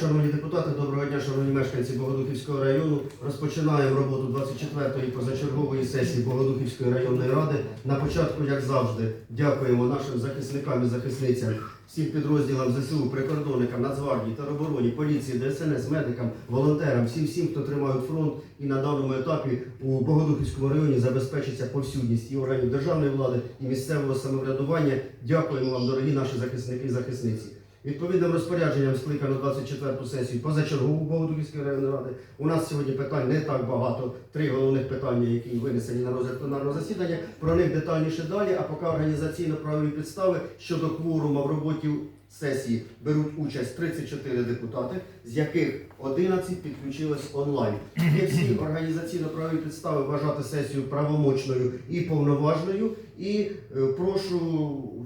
шановні депутати, доброго дня, шановні мешканці Богодухівського району. Розпочинаємо роботу 24-ї позачергової сесії Богодухівської районної ради. На початку, як завжди, дякуємо нашим захисникам і захисницям, всім підрозділам ЗСУ, прикордонникам, Нацгвардії, теробороні, поліції, ДСНС, медикам, волонтерам, всім всім, хто тримають фронт і на даному етапі у Богодухівському районі забезпечиться повсюдність і органів державної влади, і місцевого самоврядування. Дякуємо вам, дорогі наші захисники і захисниці. Відповідним розпорядженням скликано 24-ту сесію позачергову Богодухівської районної ради. У нас сьогодні питань не так багато. Три головних питання, які винесені на розгляд пленарного засідання. Про них детальніше далі. А поки організаційно-правові підстави щодо кворума в роботі сесії беруть участь 34 депутати, з яких 11 підключились онлайн. Є всі організаційно-правові підстави вважати сесію правомочною і повноважною. І е, прошу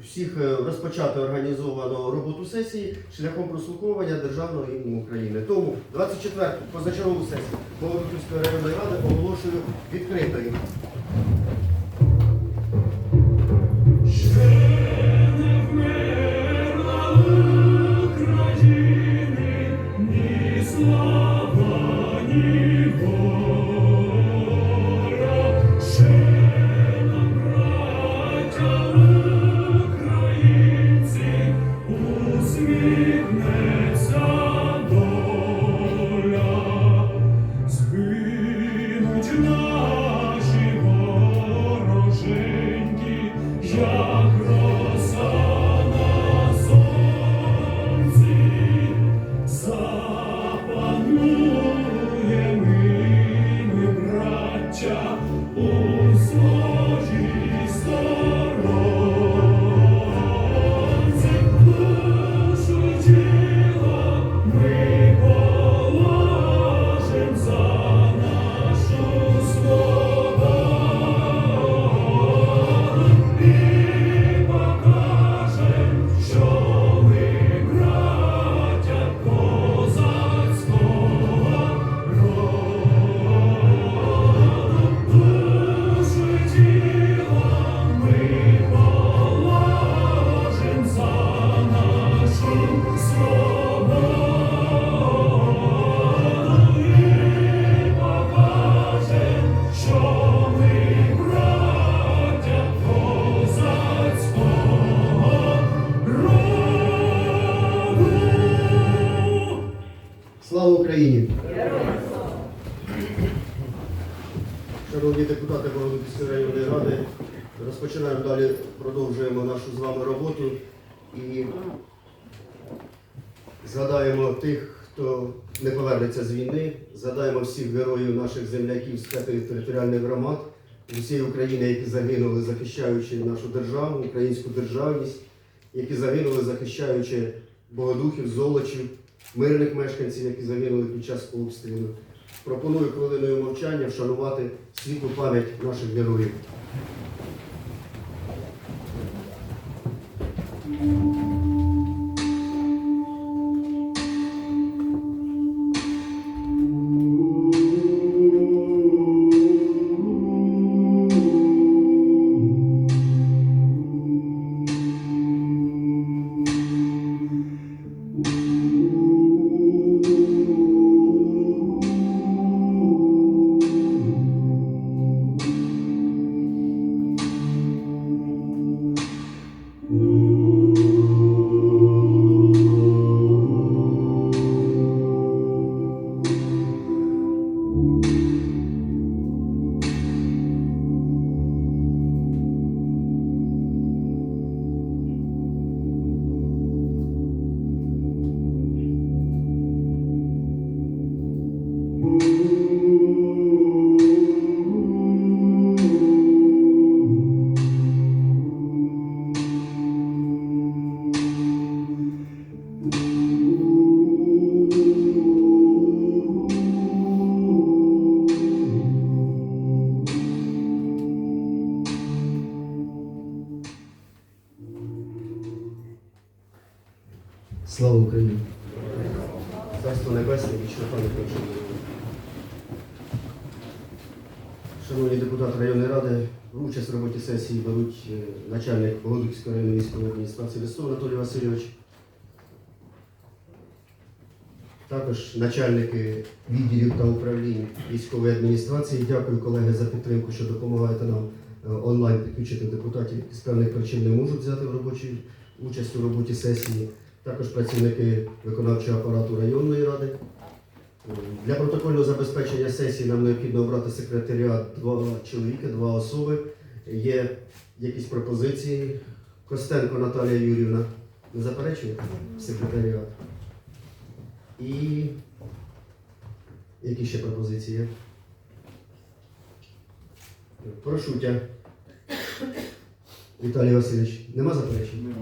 всіх е, розпочати організовану роботу сесії шляхом прослуховування Державного гімну України. Тому 24-ту позачергову сесію Богодухівської районної ради оголошую відкритою. У своїй Слава Україні! Шановні депутати Богодухівської районної ради, розпочинаємо далі, продовжуємо нашу з вами роботу і згадаємо тих, хто не повернеться з війни, згадаємо всіх героїв наших земляків з територіальних громад, усієї України, які загинули, захищаючи нашу державу, українську державність, які загинули, захищаючи Богодухів, Золочів, мирних мешканців, які загинули під час обстрілу. Пропоную хвилиною мовчання вшанувати світлу пам'ять наших героїв. Слава Україні! Царство Небесне, вічна пам'ять нашим. Шановні депутати районної ради, участь в роботі сесії беруть е, начальник Богодухівської районної військової адміністрації Листов Анатолій Васильович, також начальники відділів та управлінь військової адміністрації. Дякую, колеги, за підтримку, що допомагаєте нам е, онлайн підключити депутатів, з певних причин не можуть взяти в робочій участь у роботі сесії. Також працівники виконавчого апарату районної ради. Для протокольного забезпечення сесії нам необхідно обрати секретаріат два чоловіки, два особи. Є якісь пропозиції. Костенко Наталія Юрівна. Не заперечує секретаріат. І які ще пропозиції є? Прошутя. Віталій Васильович, нема заперечень?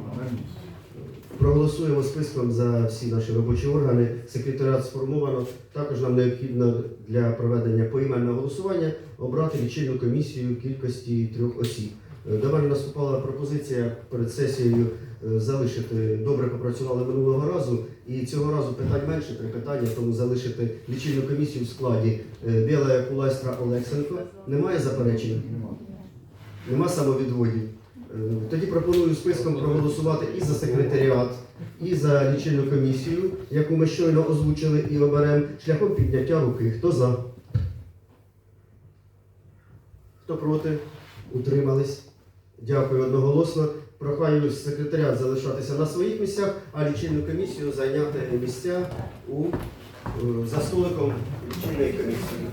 Проголосуємо списком за всі наші робочі органи. Секретаріат сформовано. Також нам необхідно для проведення поіменного голосування обрати лічильну комісію кількості трьох осіб. Е, До мене наступала пропозиція перед сесією е, залишити. Добре попрацювали минулого разу, і цього разу питань менше, три питання, тому залишити лічильну комісію в складі е, Біла Кулайстра Олексенко. Немає заперечень? Нема самовідводів. Е, Тоді пропоную списком проголосувати і за секретаріат, і за лічильну комісію, яку ми щойно озвучили і оберемо шляхом підняття руки. Хто за? Хто проти? Утримались? Дякую одноголосно. Прохаю секретаріат залишатися на своїх місцях, а лічильну комісію зайняти місця у, е, за столиком лічильної комісії.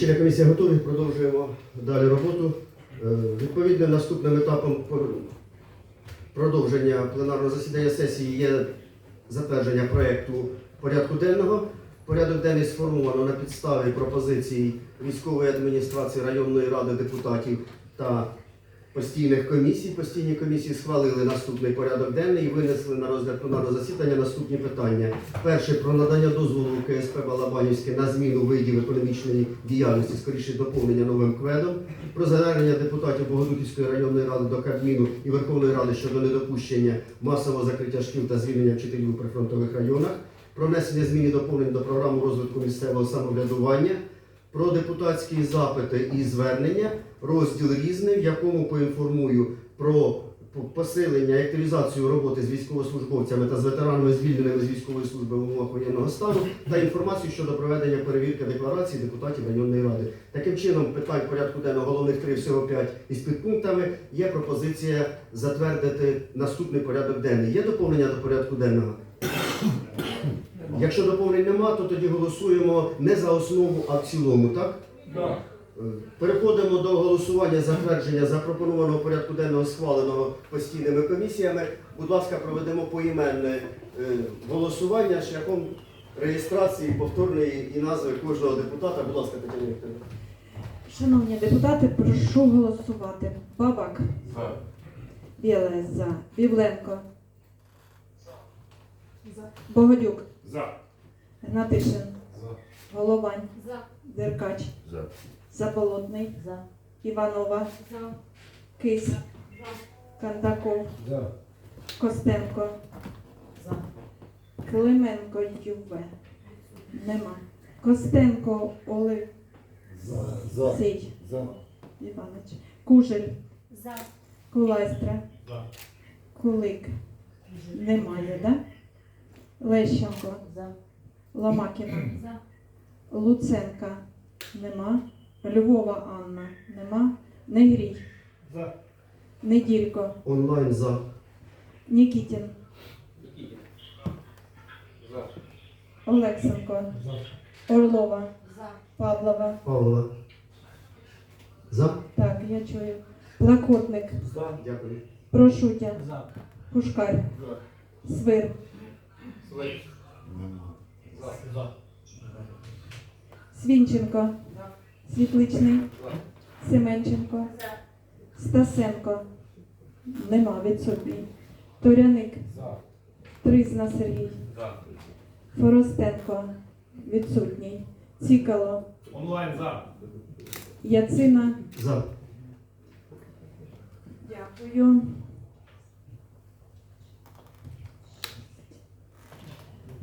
Лічильна комісія готові, продовжуємо далі роботу. Е, Відповідним наступним етапом продовження пленарного засідання сесії є затвердження проєкту порядку денного. Порядок денний сформовано на підставі пропозицій військової адміністрації районної ради депутатів та постійних комісій. Постійні комісії схвалили наступний порядок денний і винесли на розгляд пленарного засідання наступні питання. Перше про надання дозволу КСП Балабанівське на зміну видів економічної діяльності, скоріше доповнення новим кведом, про звернення депутатів Богодухівської районної ради до Кабміну і Верховної Ради щодо недопущення масового закриття шкіл та звільнення вчителів у прифронтових районах, про внесення змін і доповнень до програми розвитку місцевого самоврядування, про депутатські запити і звернення, розділ різний, в якому поінформую про посилення і активізацію роботи з військовослужбовцями та з ветеранами, звільненими з військової служби в умовах воєнного стану, та інформацію щодо проведення перевірки декларацій депутатів районної ради. Таким чином, питань порядку денного головних три всього п'ять із підпунктами. Є пропозиція затвердити наступний порядок денний. Є доповнення до порядку денного? Якщо доповнень нема, то тоді голосуємо не за основу, а в цілому, так? Так. Е, Переходимо до голосування затвердження запропонованого порядку денного схваленого постійними комісіями. Будь ласка, проведемо поіменне е, голосування шляхом реєстрації повторної і назви кожного депутата. Будь ласка, Тетяна Вікторівна. Шановні депутати, прошу голосувати. Бабак. За. Біле за. Бівленко. Богодюк. За. Гнатишин. За. Головань. За. Деркач. За. Заболотний. За. Іванова. За. Кись. За. Кандаков. За. Костенко. За. Клименко Юве. Нема. Костенко Олег. За. Сій. За. Іванович. Кужель. За. Кулайстра. За. Кулик. Немає, да? Лещенко. За. Ломакіна. За. Луценка. Нема. Львова Анна. Нема. Негрій. За. Неділько. Онлайн за. Нікітін. За. Олексенко. За. Орлова. За. Павлова. Павлова. За. Так, я чую. Плакотник. За. Дякую. Прошутя. За. Пушкар. За. Свир. За. Свінченко. Світличний. Семенченко. Стасенко. Нема відсутній. Торяник. Тризна Сергій. Форостенко. Відсутній. Цікало. Онлайн за. Яцина. За. Дякую.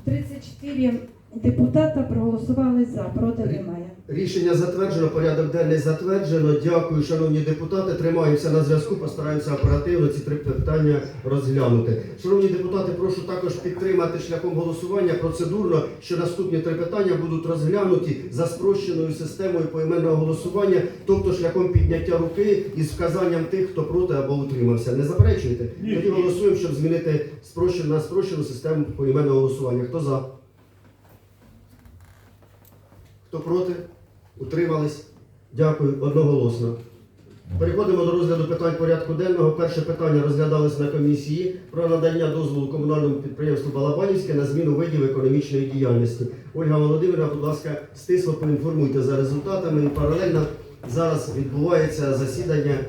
Тридцять чотири депутата проголосували за, проти немає. Рішення затверджено, порядок денний затверджено. Дякую, шановні депутати. Тримаємося на зв'язку, постараємося оперативно ці три питання розглянути. Шановні депутати, прошу також підтримати шляхом голосування процедурно, що наступні три питання будуть розглянуті за спрощеною системою поіменного голосування, тобто шляхом підняття руки із вказанням тих, хто проти або утримався. Не заперечуєте? Тоді голосуємо, щоб змінити спрощену на спрощену систему поіменного голосування. Хто за? Хто проти? Утримались? Дякую, одноголосно. Переходимо до розгляду питань порядку денного. Перше питання розглядалось на комісії про надання дозволу комунальному підприємству Балабанівське на зміну видів економічної діяльності. Ольга Володимирівна, будь ласка, стисло поінформуйте за результатами і паралельно зараз відбувається засідання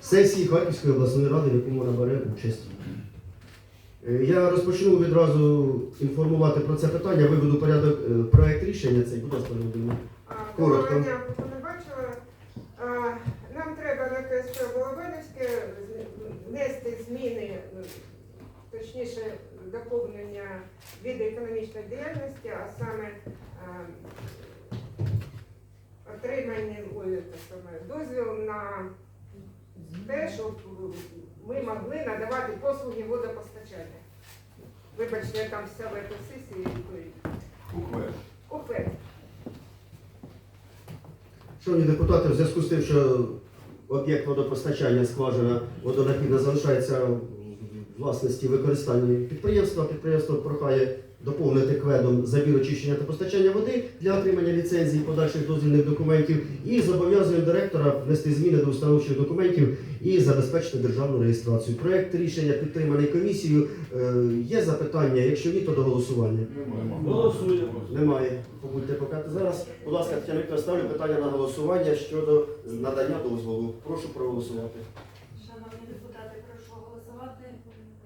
сесії Харківської обласної ради, в якому вона бере участь. Е, Я розпочну відразу інформувати про це питання, виведу порядок е, проект рішення цей, будь ласка, Володимир. Коротко. Доброго дня, хто не бачила. А, Нам треба на КСП Воловинське внести зміни, точніше доповнення виду економічної діяльності, а саме отримання дозвіл на те, щоб ми могли надавати послуги водопостачання. Вибачте, я там вся в этой сесії. Купе. Шановні депутати, в зв'язку з тим, що об'єкт водопостачання скважина водонахідна залишається в власності використання підприємства, підприємство прохає доповнити кведом забір очищення та постачання води для отримання ліцензії подальших дозвільних документів і зобов'язує директора внести зміни до установчих документів і забезпечити державну реєстрацію. Проект рішення підтриманий комісією. Е, Є запитання? Якщо ні, то до голосування. Голосуємо. Немає. Побудьте поки зараз. Будь ласка, Тетяна Вікторівна, ставлю питання на голосування щодо надання дозволу. Прошу проголосувати. Шановні депутати, прошу голосувати.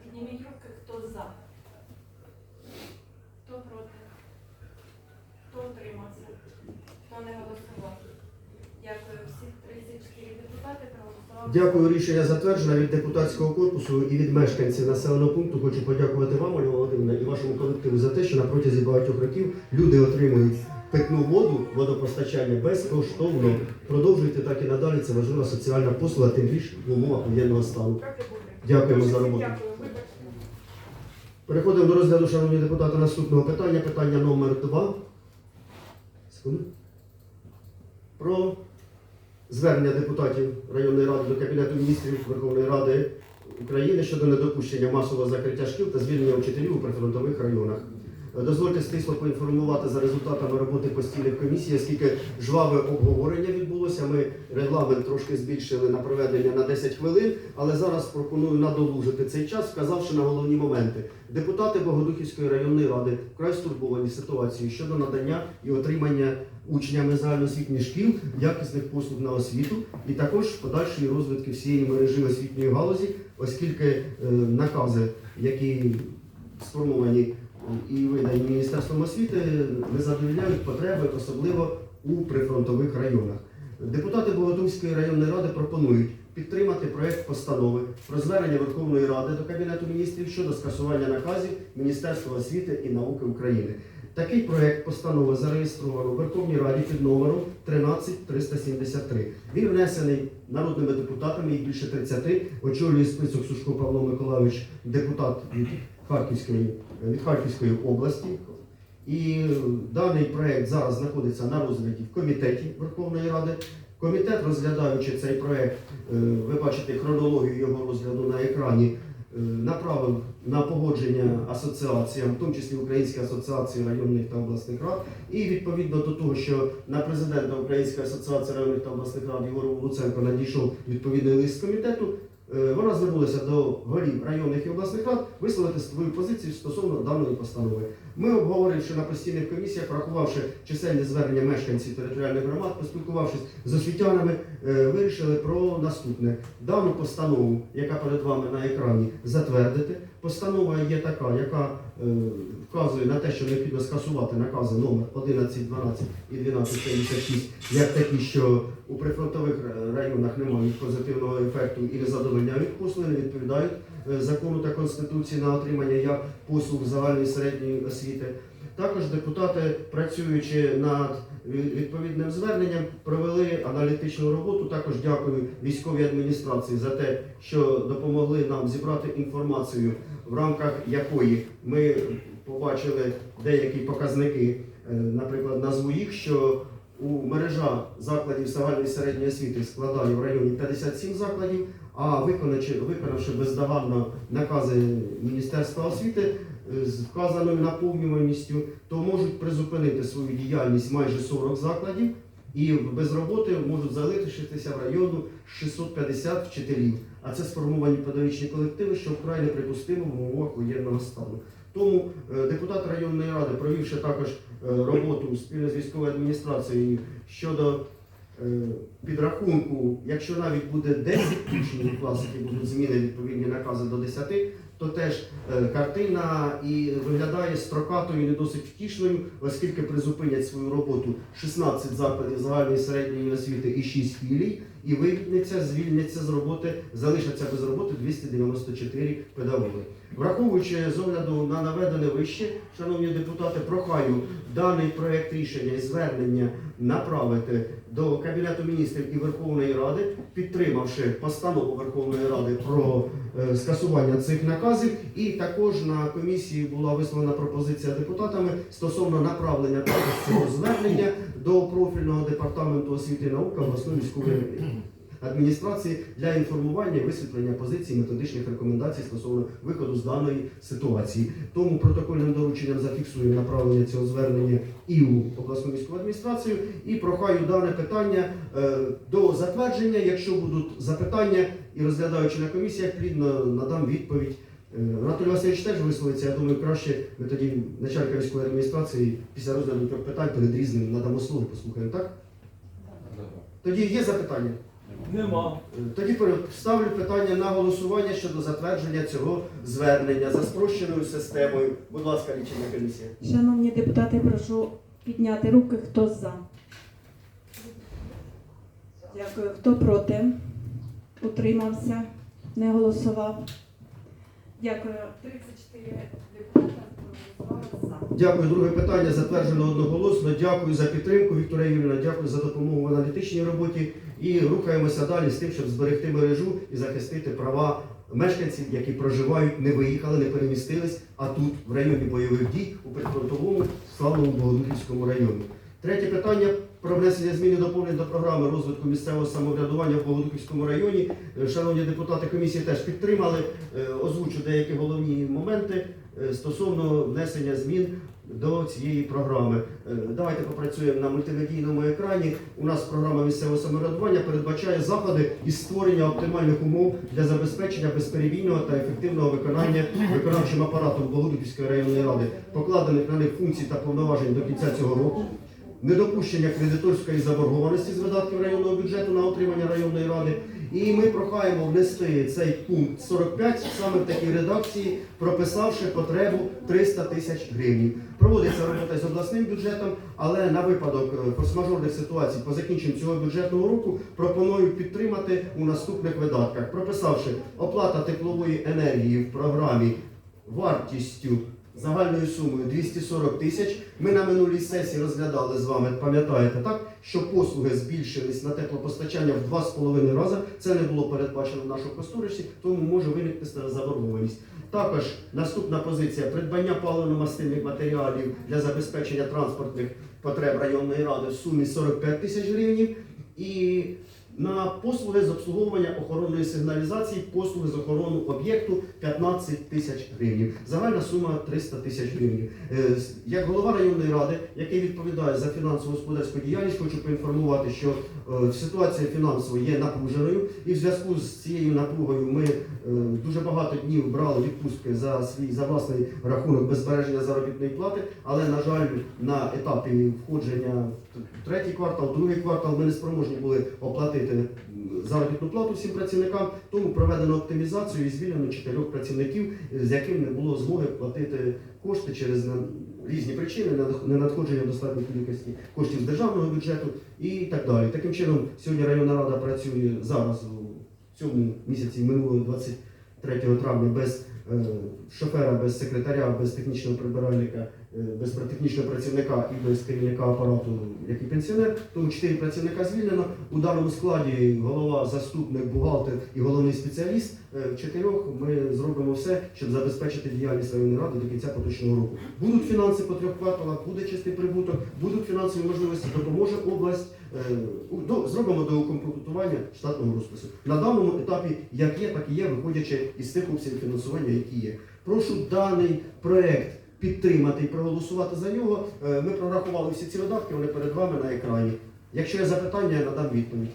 Підніміть руки, хто за. Хто проти? Хто утримався? Хто не голосував? Дякую. Всі 34 депутати проголосували. Дякую, рішення затверджено від депутатського корпусу і від мешканців населеного пункту. Хочу подякувати вам, Ольга Володимирівна, і вашому колективу за те, що на протязі багатьох років люди отримують питну воду, водопостачання безкоштовно. Продовжуйте так і надалі. Це важлива соціальна послуга, тим більше в умовах воєнного стану. Дякуємо за роботу. Переходимо до розгляду, шановні депутати, наступного питання. Питання номер два. Секунду. Про звернення депутатів районної ради до Кабінету міністрів Верховної Ради України щодо недопущення масового закриття шкіл та звільнення вчителів у прифронтових районах. Дозвольте стисло поінформувати за результатами роботи постійних комісій, оскільки жваве обговорення відбулося. Ми регламент трошки збільшили на проведення на 10 хвилин, але зараз пропоную надолужити цей час, вказавши на головні моменти. Депутати Богодухівської районної ради вкрай стурбовані ситуацією щодо надання і отримання учнями загальноосвітніх шкіл якісних послуг на освіту, і також подальшої розвитки всієї мережі освітньої галузі, оскільки е, накази, які сформовані і видані Міністерством освіти, не задовільняють потреби, особливо у прифронтових районах. Депутати Богодухівської районної ради пропонують підтримати проект постанови про звернення Верховної Ради до Кабінету міністрів щодо скасування наказів Міністерства освіти і науки України. Такий проект постанови зареєстровано у Верховній Раді під номером 13373. Він внесений народними депутатами, їх більше 30, очолює список Сушко Павло Миколайович, депутат від Харківської, від Харківської області. І е, даний проект зараз знаходиться на розгляді в комітеті Верховної Ради. Комітет, розглядаючи цей проект, е, ви бачите хронологію його розгляду на екрані, направив на погодження асоціаціям, в тому числі Українській асоціації районних та обласних рад. І відповідно до того, що на президента Української асоціації районних та обласних рад Єгору Луценко надійшов відповідний лист комітету. е, Вона звернулася до голів районних і обласних рад висловити свою позицію стосовно даної постанови. Ми обговоривши на постійних комісіях, врахувавши чисельні звернення мешканців територіальних громад, поспілкувавшись з освітянами, вирішили про наступне. Дану постанову, яка перед вами на екрані, затвердити. Постанова є така, яка е, вказує на те, що необхідно скасувати накази номер 11, 12 і 1276, як такі, що у прифронтових е, районах немає позитивного ефекту і не задовольняють послуги, не відповідають е, закону та конституції на отримання як послуг загальної середньої освіти. Також депутати, працюючи над відповідним зверненням, провели аналітичну роботу. Також дякую військовій адміністрації за те, що допомогли нам зібрати інформацію, в рамках якої ми побачили деякі показники. Е, Наприклад, назву їх, що у мережа закладів загальної середньої освіти складає в районі 57 закладів, а виконавши, бездоганно накази Міністерства освіти е, з вказаною наповнюваністю, то можуть призупинити свою діяльність майже 40 закладів і без роботи можуть залишитися в району 650 вчителів. А це сформовані педагогічні колективи, що вкрай неприпустимо в умовах воєнного стану. Тому е, депутат районної ради, провівши також е, роботу спільно з військовою адміністрацією щодо підрахунку, якщо навіть буде 10 учнів у класі, які будуть зміни відповідні накази до 10, то теж е, картина і виглядає строкатою не досить втішною, оскільки призупинять свою роботу 16 закладів загальної середньої освіти і 6 філій, і вивільняться, звільняться з роботи, залишаться без роботи 294 педагоги. Враховуючи з огляду на наведене вище, шановні депутати, прохаю даний проект рішення і звернення направити до Кабінету міністрів і Верховної Ради, підтримавши постанову Верховної Ради про е, скасування цих наказів. І також на комісії була висловлена пропозиція депутатами стосовно направлення цього звернення до профільного департаменту освіти і науки обласної військової адміністрації для інформування і висвітлення позицій методичних рекомендацій стосовно виходу з даної ситуації. Тому протокольним дорученням зафіксуємо направлення цього звернення і у обласну військову адміністрацію, і прохаю дане питання е, до затвердження. Якщо будуть запитання і розглядаючи на комісіях, плідно надам відповідь. Е, Анатолій Васильович теж висловиться. Я думаю, краще ми тоді начальника військової адміністрації після розгляду трьох питань перед різним надамо слово, послухаємо, так? Тоді є запитання? Нема. Тоді ставлю питання на голосування щодо затвердження цього звернення за спрощеною системою. Будь ласка, лічильна комісія. Шановні депутати, прошу підняти руки, хто за. Дякую. Хто проти? Утримався? Не голосував? Дякую. 34 депутата проголосували за. Дякую. Друге питання затверджено одноголосно. Дякую за підтримку. Вікторія Юрівна, дякую за допомогу в аналітичній роботі. І рухаємося далі з тим, щоб зберегти мережу і захистити права мешканців, які проживають, не виїхали, не перемістились, а тут, в районі бойових дій, у прифронтовому славному Богодухівському районі. Третє питання про внесення змін і доповнень до програми розвитку місцевого самоврядування в Богодухівському районі. Е, Шановні депутати комісії теж підтримали. Е, Озвучу деякі головні моменти е, стосовно внесення змін до цієї програми. Е, Давайте попрацюємо на мультимедійному екрані. У нас програма місцевого самоврядування передбачає заходи із створення оптимальних умов для забезпечення безперебійного та ефективного виконання виконавчим апаратом Богодухівської районної ради, покладених на них функцій та повноважень до кінця цього року. Недопущення кредиторської заборгованості з видатків районного бюджету на отримання районної ради. І ми прохаємо внести цей пункт 45 саме в такій редакції, прописавши потребу 300 тисяч гривень. Проводиться робота з обласним бюджетом, але на випадок е, форс-мажорних ситуацій по закінченню цього бюджетного року пропоную підтримати у наступних видатках, прописавши оплата теплової енергії в програмі вартістю загальною сумою 240 тисяч. Ми на минулій сесії розглядали з вами, пам'ятаєте, так, що послуги збільшились на теплопостачання в 2,5 рази. Це не було передбачено в нашому кошторисі, тому може виникнути заборгованість. Також наступна позиція придбання паливно-мастильних матеріалів для забезпечення транспортних потреб районної ради в сумі 45 тисяч гривень. І на послуги з обслуговування охоронної сигналізації, послуги з охорони об'єкту 15 тисяч гривень. Загальна сума 300 тисяч гривень. Е, Як голова районної ради, який відповідає за фінансово-господарську діяльність, хочу поінформувати, що е, ситуація фінансово є напруженою, і в зв'язку з цією напругою ми е, дуже багато днів брали відпустки за свій за власний рахунок без збереження заробітної плати. Але на жаль, на етапі входження в третій квартал, другий квартал ми не спроможні були оплатити м, заробітну плату всім працівникам. Тому проведено оптимізацію і звільнено чотирьох працівників, з яким не було змоги платити кошти через різні причини, над- ненадходження достатньої кількості коштів з державного бюджету і так далі. Таким чином, сьогодні районна рада працює зараз у цьому місяці минулого 23 травня без е, шофера, без секретаря, без технічного прибиральника, без технічного працівника і без керівника апарату, який пенсіонер. Тому чотири працівника звільнено. У даному складі голова, заступник, бухгалтер і головний спеціаліст. Е, В чотирьох ми зробимо все, щоб забезпечити діяльність районної ради до кінця поточного року. Будуть фінанси по трьох кварталах, буде чистий прибуток, будуть фінансові можливості, допоможе область. Е, Зробимо до укомплектування штатного розпису. На даному етапі як є, так і є, виходячи із тих обсягів фінансування, які є. Прошу даний проект підтримати і проголосувати за нього. Е, Ми прорахували всі ці видатки, вони перед вами на екрані. Якщо є запитання, я надам відповідь.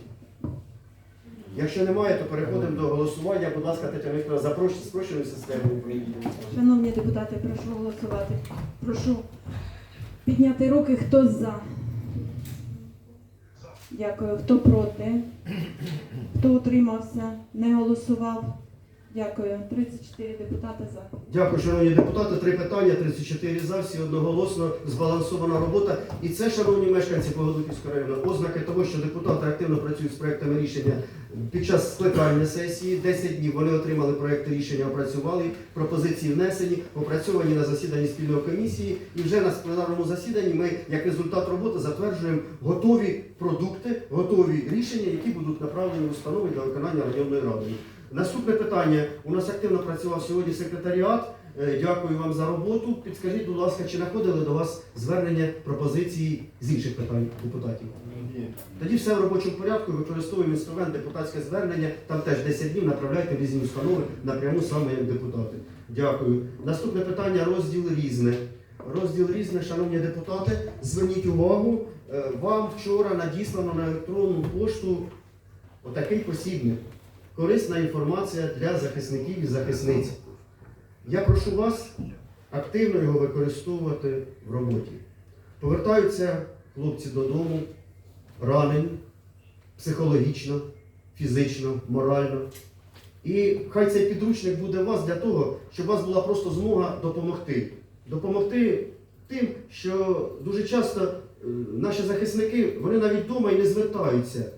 Якщо немає, то переходимо до голосування. Будь ласка, Тетяна Вікторовна, запрошую спрощеною системою. Шановні депутати, прошу голосувати. Прошу підняти руки, хто за. Дякую. Хто проти? Хто утримався? Не голосував? Дякую. 34 депутати за. Дякую, шановні депутати. Три питання, 34 за, всі одноголосно, збалансована робота. І це, шановні мешканці Погодухівського району, ознаки того, що депутати активно працюють з проектами рішення під час скликання сесії. 10 днів вони отримали проекти рішення, опрацювали, пропозиції внесені, опрацьовані на засіданні спільної комісії. І вже на пленарному засіданні ми, як результат роботи, затверджуємо готові продукти, готові рішення, які будуть направлені в установи для виконання районної ради. Наступне питання. У нас активно працював сьогодні секретаріат. Е, Дякую вам за роботу. Підскажіть, будь ласка, чи находили до вас звернення пропозиції з інших питань депутатів? Тоді все в робочому порядку, використовуємо інструмент депутатське звернення, там теж 10 днів направляйте в різні установи напряму саме як депутати. Дякую. Наступне питання розділ різне. Розділ різне, шановні депутати, зверніть увагу, е, вам вчора надіслано на електронну пошту отакий посібник. Корисна інформація для захисників і захисниць. Я прошу вас активно його використовувати в роботі. Повертаються хлопці додому, ранені, психологічно, фізично, морально. І хай цей підручник буде у вас для того, щоб у вас була просто змога допомогти. Допомогти тим, що дуже часто е, наші захисники, вони навіть вдома і не звертаються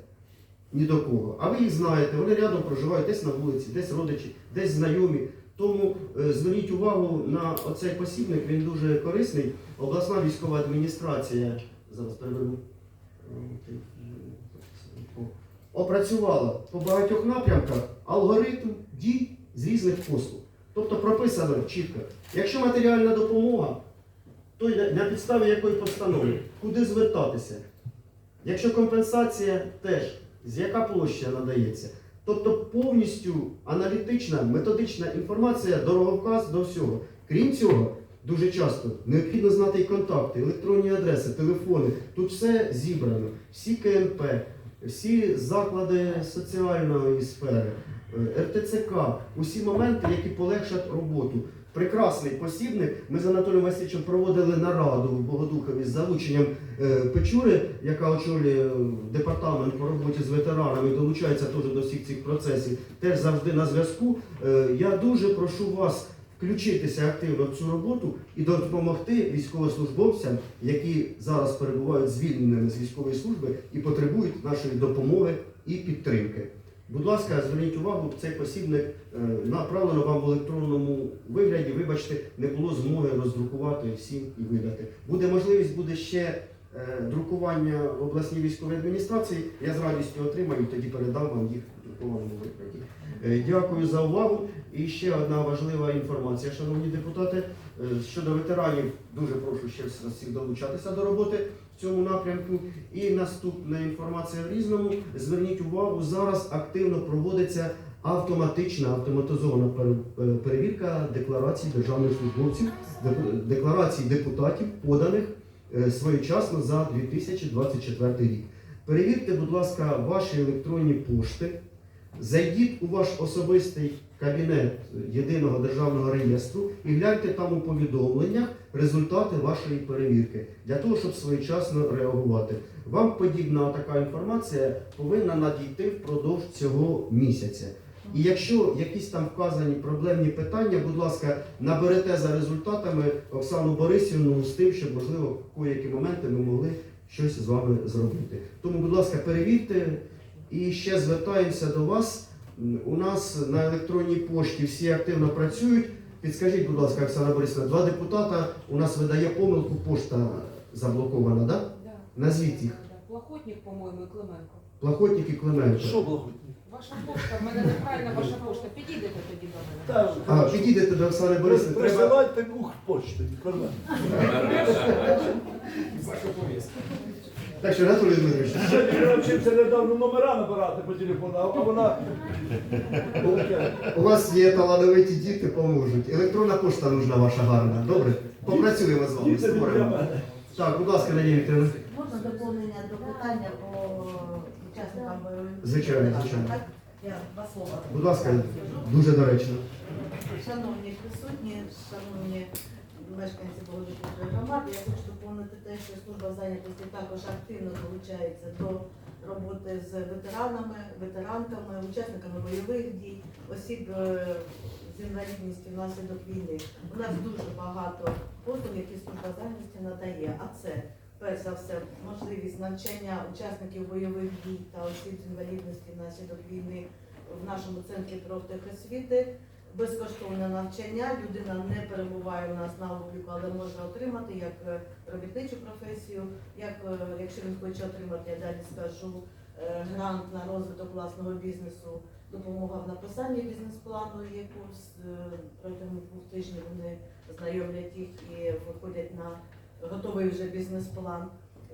ні до кого. А ви їх знаєте, вони рядом проживають десь на вулиці, десь родичі, десь знайомі. Тому е, зверніть увагу на оцей посібник, він дуже корисний. Обласна військова адміністрація зараз переверну. Опрацювала по багатьох напрямках алгоритм дій з різних послуг. Тобто прописано чітко, якщо матеріальна допомога, то на- на підставі якої постанови, куди звертатися. Якщо компенсація теж, з яка площа надається. Тобто повністю аналітична, методична інформація, дороговказ до всього. Крім цього, дуже часто необхідно знати і контакти, електронні адреси, телефони. Тут все зібрано, всі КНП, всі заклади соціальної сфери, е, РТЦК, усі моменти, які полегшать роботу. Прекрасний посібник. Ми з Анатолієм Васильовичем проводили нараду в Богодухові з залученням е, Печури, яка очолює е, департамент по роботі з ветеранами, долучається теж до всіх цих процесів, теж завжди на зв'язку. Е, Я дуже прошу вас включитися активно в цю роботу і допомогти військовослужбовцям, які зараз перебувають звільненими з військової служби і потребують нашої допомоги і підтримки. Будь ласка, зверніть увагу, цей посібник е, направлено вам в електронному вигляді. Вибачте, не було змоги роздрукувати всім і видати. Буде можливість, буде ще е, друкування в обласній військовій адміністрації. Я з радістю отримаю, тоді передам вам їх в друкованому вигляді. Е, Дякую за увагу. І ще одна важлива інформація, шановні депутати. Е, Щодо ветеранів, дуже прошу ще всіх- всіх долучатися до роботи в цьому напрямку. І наступна інформація в різному. Зверніть увагу, зараз активно проводиться автоматична автоматизована е, перевірка декларацій державних службовців, декларацій депутатів, поданих своєчасно за 2024 рік. Перевірте, будь ласка, ваші електронні пошти. Зайдіть у ваш особистий кабінет єдиного державного реєстру і гляньте там у повідомленнях результати вашої перевірки для того, щоб своєчасно реагувати. Вам подібна така інформація повинна надійти впродовж цього місяця. І якщо якісь там вказані проблемні питання, будь ласка, наберете за результатами Оксану Борисівну з тим, щоб можливо в коякі моменти ми могли щось з вами зробити. Тому, будь ласка, перевірте. І ще звертаємося до вас. У нас на електронній пошті всі активно працюють. Підскажіть, будь ласка, Оксана Борисівна, два депутата у нас видає помилку, пошта заблокована, да? Да. Назвіть їх. Плохотник, по-моєму, і Клименко. Плахотник і Клименко. Що було? Ваша пошта, в мене неправильна ваша пошта. Підійдете тоді до мене. А, підійдете до Оксани Борисівни. Треба... Присилайте почту, Кармен. Так що, Анатолій Дмитрович, Сьогодні я навчився недавно номера набирати по телефону, а вона... у вас є талановиті діти, поможуть. Електронна пошта нужна ваша гарна. Добре? Попрацюємо з вами. Діти Створимо. мене. Так, будь ласка, Надія Вікторівна. Можна доповнення до питання по учасникам бойових? дій? Звичайно, звичайно. Так, Я два слова. Будь ласка, дуже доречно. Шановні присутні, шановні мешканці Богодухівської громади, я хочу доповнити те, що служба зайнятості також активно долучається до роботи з ветеранами, ветеранками, учасниками бойових дій, осіб е, з інвалідністю внаслідок війни. У нас дуже багато послуг, які служба зайнятості надає. А це перш за все можливість навчання учасників бойових дій та осіб з інвалідності внаслідок війни в нашому центрі профтехосвіти. Безкоштовне навчання, людина не перебуває у нас на обліку, але може отримати як е, робітничу професію, як е, якщо він хоче отримати, я далі скажу, е, грант на розвиток власного бізнесу, допомога в написанні бізнес-плану, є курс протягом двох тижнів вони знайомлять їх і виходять на готовий вже бізнес-план.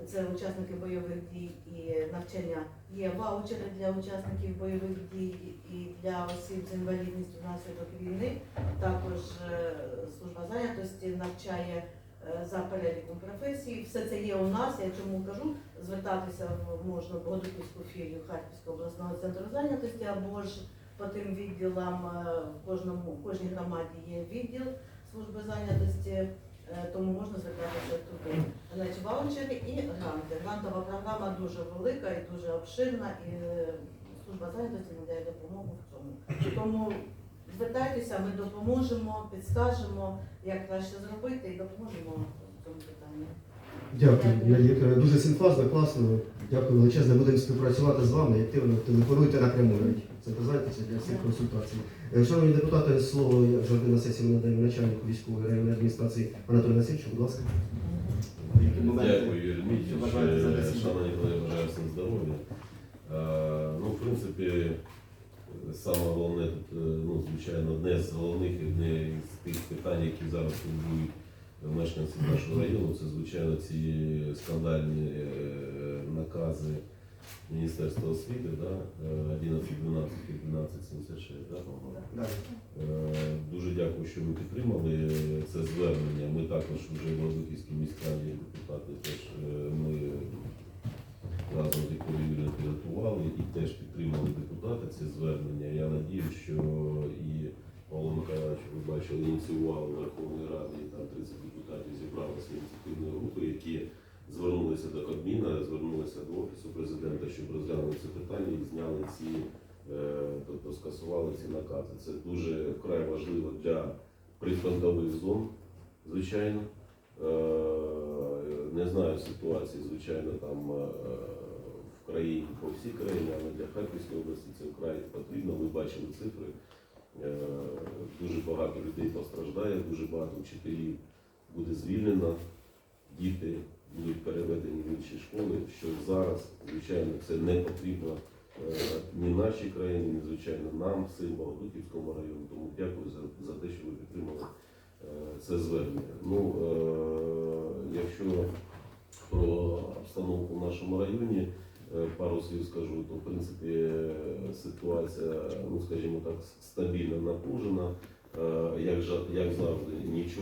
Це учасники бойових дій і навчання. Є ваучери для учасників бойових дій і для осіб з інвалідністю внаслідок війни. Також е, служба зайнятості навчає е, за переліком професій. Все це є у нас. Я чому кажу, звертатися можна в Годуківську філію Харківського обласного центру зайнятості або ж по тим відділам е, в кожному в кожній громаді є відділ служби зайнятості. Е, Тому можна звертатися туди. Значить, ваучери і гранти. Грантова програма дуже велика і дуже обширна, і е, служба зайнятості надає допомогу в цьому. Тому звертайтеся, ми допоможемо, підскажемо, як краще зробити, і допоможемо в цьому питанні. Дякую, Надія Дуже симфазно, класно. Дякую величезно. Будемо співпрацювати з вами. Активно телефонуйте напряму. навіть. Записайтеся для всіх консультацій. Е, Шановні депутати, слово як завжди на сесії ми надаємо начальнику військової районної адміністрації Анатолію Васильовичу, будь ласка. Дякую, Юрій Дмитрович. Е? Шановні колеги, бажаю всім здоров'я. Е, Ну, в принципі, саме головне тут, ну, звичайно, одне з головних одне з тих питань, які зараз турбують мешканців нашого району, це, звичайно, ці скандальні е, накази Міністерства освіти, да? е, 11.12 і 12.76, да, по-моєму? Далі. Е, Дуже дякую, що ви підтримали це звернення. Ми також вже в Володухівській міськраді депутати теж ми разом з Вікторією Юрією підготували і теж підтримали депутати це звернення. Я надію, що і Павло Михайлович, ви бачили, ініціювали Верховної Ради, і там 30 депутатів зібралися ініціативної групи, які звернулися до Кабміна, звернулися до Офісу президента, щоб розглянули це питання і зняли ці Е, тобто скасували ці накази. Це дуже вкрай важливо для прифронтових зон, звичайно. Е, Не знаю ситуації, звичайно, там е, в країні, по всій країні, але для Харківської області це вкрай потрібно. Ми бачили цифри. Е, Дуже багато людей постраждає, дуже багато вчителів буде звільнено, діти будуть переведені в інші школи, що зараз, звичайно, це не потрібно е, ні нашій країні, ні звичайно нам, всім Богодухівському району. Тому дякую за, за те, що ви підтримали е, це звернення. Ну, якщо про обстановку в нашому районі пару слів скажу, то в принципі е, ситуація, ну скажімо так, стабільно напружена. Е, Як, як завжди, нічого.